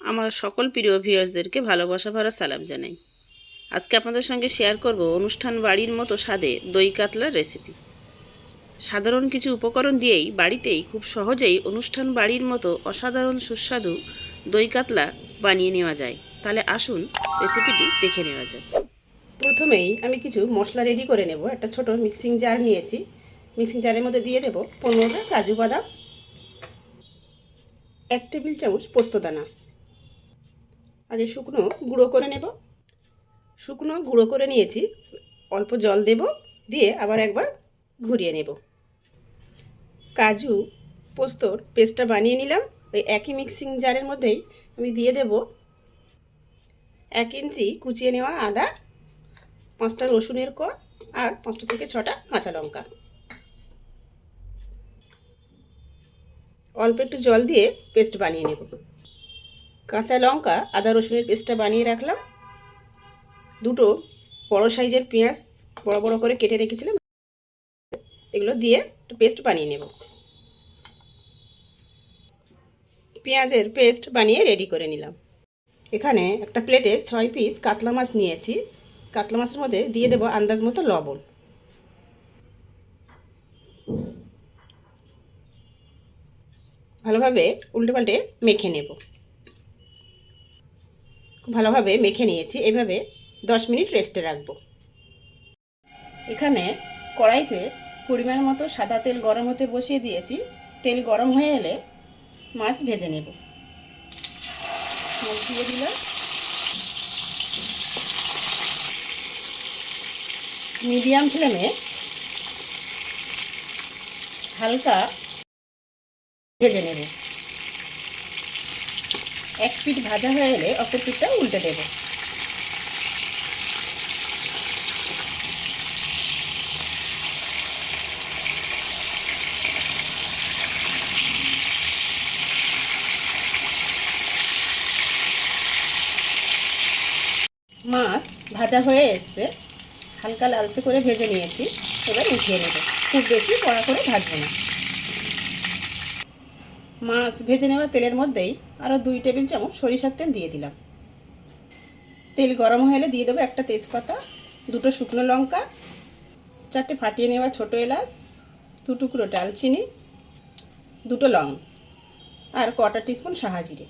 আমার সকল প্রিয় ভিউয়ার্সদেরকে ভালোবাসা ভরা সালাম জানাই। আজকে আপনাদের সঙ্গে শেয়ার করব অনুষ্ঠান বাড়ির মতো স্বাদে দই কাতলার রেসিপি সাধারণ কিছু উপকরণ দিয়েই বাড়িতেই খুব সহজেই অনুষ্ঠান বাড়ির মতো অসাধারণ সুস্বাদু দই কাতলা বানিয়ে নেওয়া যায়। তাহলে আসুন রেসিপিটি দেখে নেওয়া যাক। প্রথমেই আমি কিছু মশলা রেডি করে নেব। একটা ছোট মিক্সিং জার নিয়েছি। মিক্সিং জারের মধ্যে দিয়ে দেব পনেরোটা কাজু বাদাম, এক টেবিল চামচ পোস্তদানা আগে শুকনো গুঁড়ো করে নেব। শুকনো গুঁড়ো করে নিয়েছি। অল্প জল দেব, দিয়ে আবার একবার ঘুরিয়ে নেব। কাজু পোস্তর পেস্টটা বানিয়ে নিলাম। ওই একই মিক্সিং জারের মধ্যেই আমি দিয়ে দেব। এক ইঞ্চি কুচিয়ে নেওয়া আদা, পাঁচটা রসুনের ক আর পাঁচটা থেকে ছটা কাঁচা লঙ্কা। অল্প একটু জল দিয়ে পেস্ট বানিয়ে নেব। কাঁচা লঙ্কা, আদা রসুনের পেস্টটা বানিয়ে রাখলাম। দুটো বড় সাইজের পেঁয়াজ বড় বড় করে কেটে রেখেছিলাম। এগুলো দিয়ে একটু পেস্ট বানিয়ে নেব। পেঁয়াজের পেস্ট বানিয়ে রেডি করে নিলাম। এখানে একটা প্লেটে ছয় পিস কাতলা মাছ নিয়েছি। কাতলা মাছের মধ্যে দিয়ে দেবো আন্দাজ মতো লবণ। ভালোভাবে উল্টে পাল্টে মেখে নেব। ভালোভাবে মেখে নিয়েছি। এভাবে দশ মিনিট রেস্টে রাখব। এখানে কড়াইতে পরিমাণ মতো সাদা তেল গরম হতে বসিয়ে দিয়েছি। তেল গরম হয়ে এলে মাছ ভেজে নেব। মাছ দিয়ে দিলাম। মিডিয়াম ফ্লেমে হালকা ভেজে নেব। এক পিঠ ভাজা হয়ে এলে অপর পিঠটা উল্টে দেব। মাছ ভাজা হয়ে এসছে। হালকা লালচে করে ভেজে নিয়েছি। এবার উঠিয়ে নেব। খুব বেশি কড়া করে ভাজবো না। মাছ ভেজে নেওয়া তেলের মধ্যেই আরও দুই টেবিল চামচ সরিষার তেল দিয়ে দিলাম। তেল গরম হলে দিয়ে দেবো একটা তেজপাতা, দুটো শুকনো লঙ্কা, চারটে ফাটিয়ে নেওয়া ছোটো এলাচ, দু টুকরো ডালচিনি, দুটো লং, আর কটা টিস্পুন সাহা জিরে।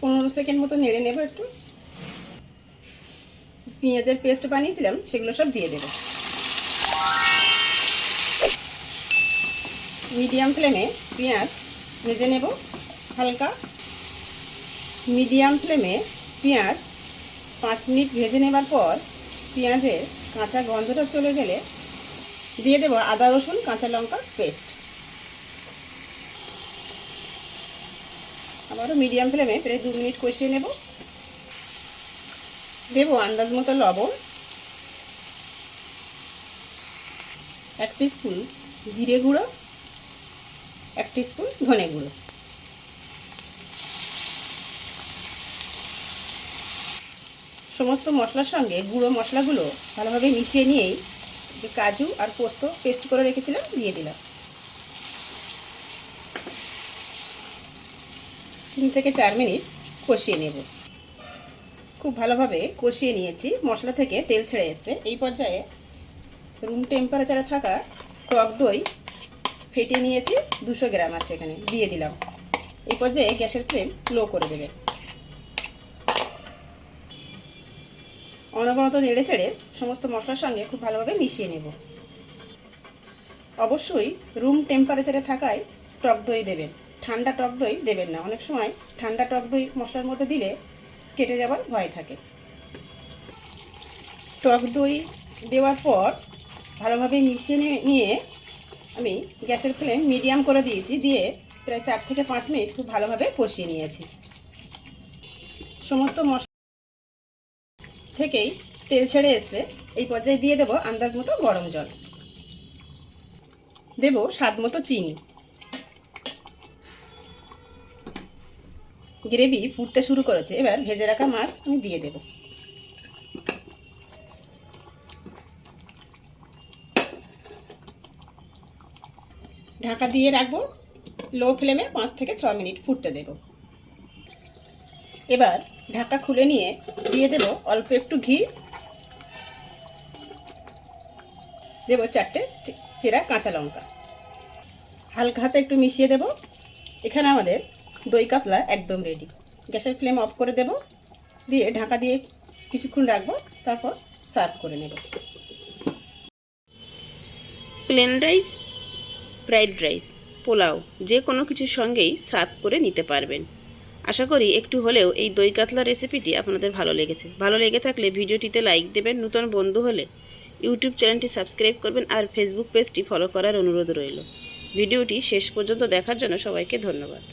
পনেরো সেকেন্ড মতো নেড়ে নেব একটু। পেঁয়াজের পেস্ট বানিয়েছিলাম, সেগুলো সব দিয়ে দেবো। মিডিয়াম ফ্লেমে পেঁয়াজ ভেজে নেব। হালকা মিডিয়াম ফ্লেমে পেঁয়াজ পাঁচ মিনিট ভেজে নেবার পর পেঁয়াজের কাঁচা গন্ধটা চলে গেলে দিয়ে দেবো আদা, রসুন, কাঁচা লঙ্কার পেস্ট। আবারও মিডিয়াম ফ্লেমে প্রায় দু মিনিট কষিয়ে নেব। দেবো আন্দাজ মতো লবণ, এক স্পুন জিরে গুঁড়ো, এক স্পুন ধনে গুঁড়ো। সমস্ত মশলার সঙ্গে গুঁড়ো মশলাগুলো ভালোভাবে মিশিয়ে নিয়েই যে কাজু আর পোস্ত পেস্ট করে রেখেছিলাম, দিয়ে দিলাম। তিন থেকে চার মিনিট কষিয়ে নেব। খুব ভালোভাবে কষিয়ে নিয়েছি। মশলা থেকে তেল ছেড়ে এসছে। এই পর্যায়ে রুম টেম্পারেচারে থাকা টক দই ফেটে নিয়েছি। দুশো গ্রাম আছে এখানে, দিয়ে দিলাম। এই পর্যায়ে গ্যাসের ফ্লেম লো করে দেবে। অনবরত নেড়ে চেড়ে সমস্ত মশলার সঙ্গে খুব ভালোভাবে মিশিয়ে নেব। অবশ্যই রুম টেম্পারেচারে থাকায় টক দই দেবেন। ঠান্ডা টক দই দেবেন না। অনেক সময় ঠান্ডা টক দই মশলার মধ্যে দিলে কেটে যাওয়ার ভয় থাকে। টক দই দেওয়ার পর ভালোভাবে মিশিয়ে নিয়ে আমি গ্যাসের ফ্লেম মিডিয়াম করে দিয়েছি। দিয়ে প্রায় চার থেকে পাঁচ মিনিট খুব ভালোভাবে কষিয়ে নিয়েছি। সমস্ত মশলা থেকেই তেল ছেড়ে এসছে এই পর্যায়ে দিয়ে দেবো আন্দাজ মতো গরম জল। দেব স্বাদ মতো চিনি। গ্রেভি ফুটতে শুরু করেছে। এবার ভেজে রাখা মাছ আমি দিয়ে দেব। ঢাকা দিয়ে রাখব। লো ফ্লেমে পাঁচ থেকে ছ মিনিট ফুটতে দেব। এবার ঢাকা খুলে নিয়ে দিয়ে দেব অল্প একটু ঘি। দেবো চারটে চেরা কাঁচা লঙ্কা। হালকা হাতে একটু মিশিয়ে দেব। এখানে আমাদের দই কাতলা একদম রেডি গ্যাসের ফ্লেম অফ করে দেব। দিয়ে ঢাকা দিয়ে কিছুক্ষণ রাখব, তারপর সার্ভ করে নেব। Plain rice fried rice pulao, যে কোনো কিছুর সঙ্গেই সার্ভ করে নিতে পারবেন। আশা করি একটু হলেও এই দই কাতলা রেসিপিটি আপনাদের ভালো লেগেছে। ভালো লেগে থাকলে ভিডিওটিতে লাইক দেবেন, নূতন বন্ধু হলে ইউটিউব চ্যানেলটি সাবস্ক্রাইব করবেন আর ফেসবুক পেজটি ফলো করার অনুরোধ রইল। ভিডিওটি শেষ পর্যন্ত দেখার জন্য সবাইকে ধন্যবাদ।